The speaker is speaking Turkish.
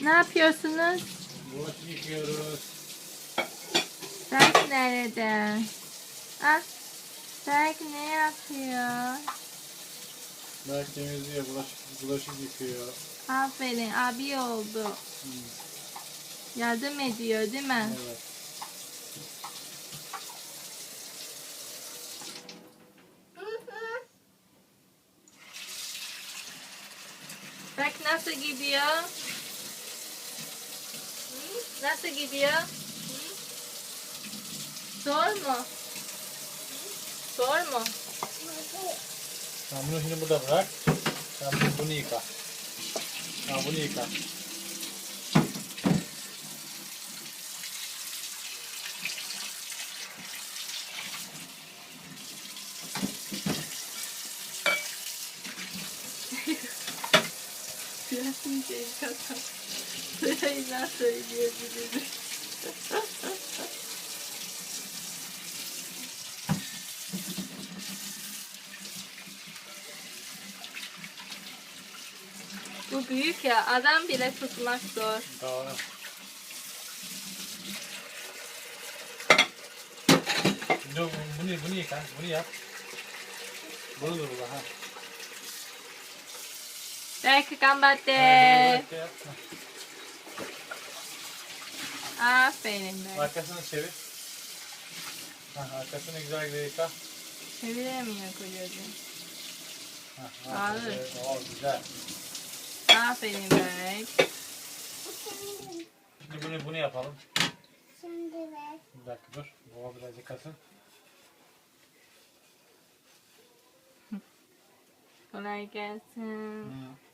Ne yapıyorsunuz? Bulaşık yıkıyoruz. Berk nerede? Ah, Berk ne yapıyor? Belki temizliyor, bulaşık, bulaşık yıkıyor. Aferin, abi oldu. Yardım ediyor değil mi? Evet. Berk nasıl gidiyor? Nasıl gidiyor? Hı? Zor mu? Hı? Zor mu? Sen bunu şimdi burada bırak. Sen bunu, yıka. Ha bunu yıka. Biraz ince kadar. Sırayla söyleyebilirim. Bu büyük ya adam bile tutmak zor. Doğru. Bunu, bunu, bunu yıka, bunu yap. Bunu dur ha. Belki gambatte. Ha, bunu yap. Aferin be. Arkasını çevir. Ha, arkasını güzel güzel yıka. Çeviremiyor kocacığım. Ha, ha, Ağır. güzel. Oo, güzel. Aferin Berk. Şimdi bunu, bunu yapalım. Şimdi ver. Bir dakika dur. Baba biraz yıkasın. Kolay gelsin. Hı.